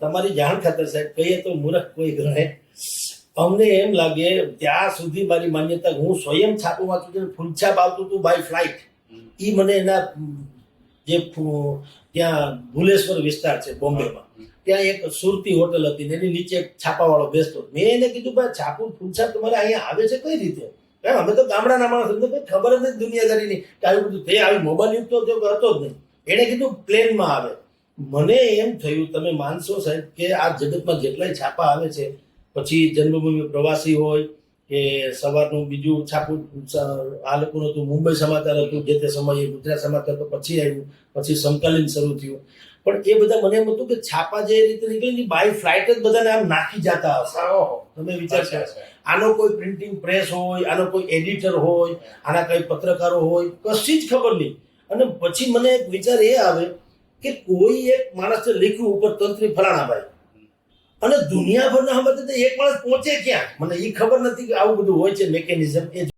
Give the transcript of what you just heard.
તમારી જાણ ખાતર સાહેબ કહીએ તો મૂર્ખ કોઈ ગણે અમને એમ લાગે ત્યાં સુધી મારી માન્યતા હું સ્વયં છાપું વાંચું છું ફૂલછાપ આવતું હતું બાય ફ્લાઇટ એ મને એના જે ત્યાં ભુલેશ્વર વિસ્તાર છે બોમ્બેમાં. ત્યાં એક સુરતી હોટલ હતી ને એની નીચે છાપાવાળો બેસતો મેં એને કીધું ભાઈ છાપું ફૂલછાપ તમારે અહીંયા આવે છે કઈ રીતે? અમે તો ગામડાના માણસ અમને કોઈ ખબર જ નથી દુનિયાદારીની કે આવી બધું તે આવી મોબાઈલ યુક્ત હતો જ નહીં. એણે કીધું પ્લેનમાં આવે. મને એમ થયું તમે માનશો સાહેબ કે આ જગતમાં જેટલાય છાપા આવે છે પછી જન્મભૂમિ પ્રવાસી હોય કે સવારનું બીજું છાપું આ લોકોનું હતું મુંબઈ સમાચાર હતું જે તે સમયે ગુજરાત સમાચાર તો પછી આવ્યું પછી સમકાલીન શરૂ થયું. પણ એ બધા મને એમ હતું કે છાપા જે રીતે નીકળી બાય ફ્લાઇટ જ બધાને આમ નાખી જતા હશે. તમે વિચાર કરો. આનો કોઈ પ્રિન્ટિંગ પ્રેસ હોય આનો કોઈ એડિટર હોય આના કઈ પત્રકારો હોય કશી જ ખબર નહીં. અને પછી મને એક વિચાર એ આવે કે કોઈ એક માણસે લખ્યું ઉપર તંત્રી ફલાણા ભાઈ અને દુનિયાભરના હવે તો એક માણસ પહોંચે ક્યાં? મને એ ખબર નથી કે આવું બધું હોય છે મેકેનિઝમ એ